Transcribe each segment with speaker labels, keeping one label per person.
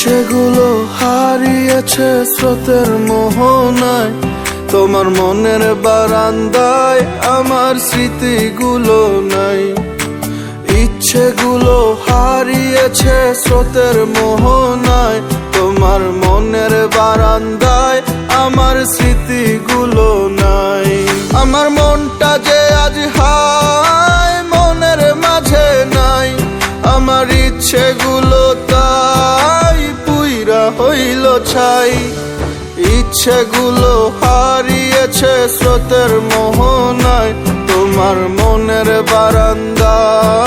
Speaker 1: ইচ্ছেগুলো হারিয়েছে স্রোতের মোহনায়। তোমার মনের বারান্দায় আমার স্মৃতিগুলো নাই। ইচ্ছেগুলো হারিয়েছে স্রোতের মোহনায়। তোমার মনের বারান্দায় আমার স্মৃতিগুলো নাই। আমার মনটা যে আজ হায়, মনের মাঝে নাই। আমার ইচ্ছেগুলো ইচ্ছেগুলো হারিয়েছে স্রোতের মোহনায় তোমার মনের বারান্দায়।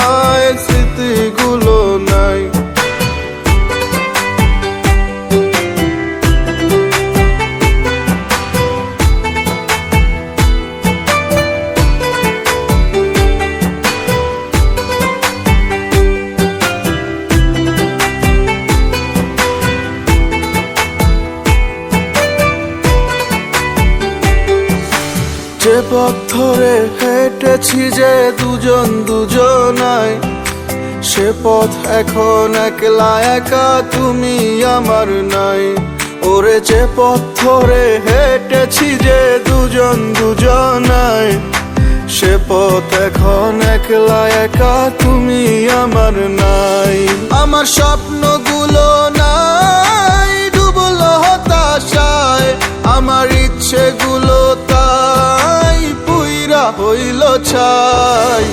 Speaker 1: যে পথ ধরে হেঁটেছি যে দুজন দুজনায় সে পথ এখন একলা একা তুমি আমার নাই। ওরে যে পথ ধরে হেঁটেছি যে দুজন দুজনায় সে পথ এখন একলা একা তুমি আমার নাই। আমার স্বপ্নগুলো নাই ছাই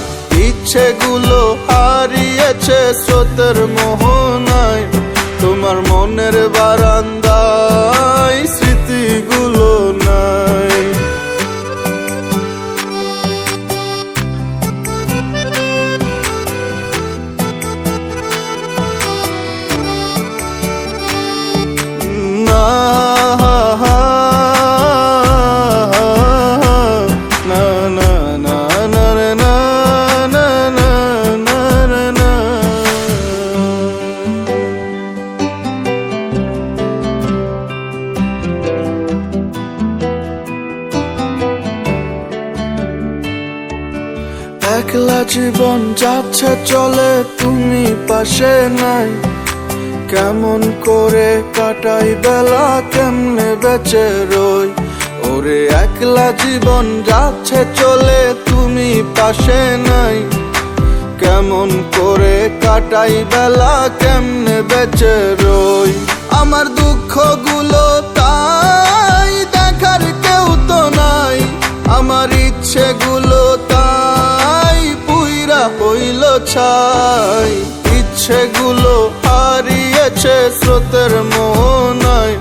Speaker 1: ইচ্ছেগুলো হারিয়েছে স্রোতের মোহনায়। তোমার মনের একলা জীবন যাচ্ছে, চলে তুমি পাশে নাই। কেমন করে কাটাই বেলা, কেমনে বেঁচে রই? ওরে একলা জীবন যাচ্ছে, চলে তুমি পাশে নাই। কেমন করে কাটাই বেলা, কেমনে বেঁচে রই? ছাই ইচ্ছেগুলো হারিয়েছে স্রোতের মোহনায়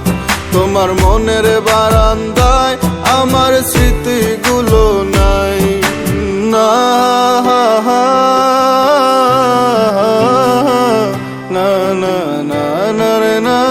Speaker 1: তোমার মনের বারান্দায় আমার স্মৃতিগুলো নাই না না না না না না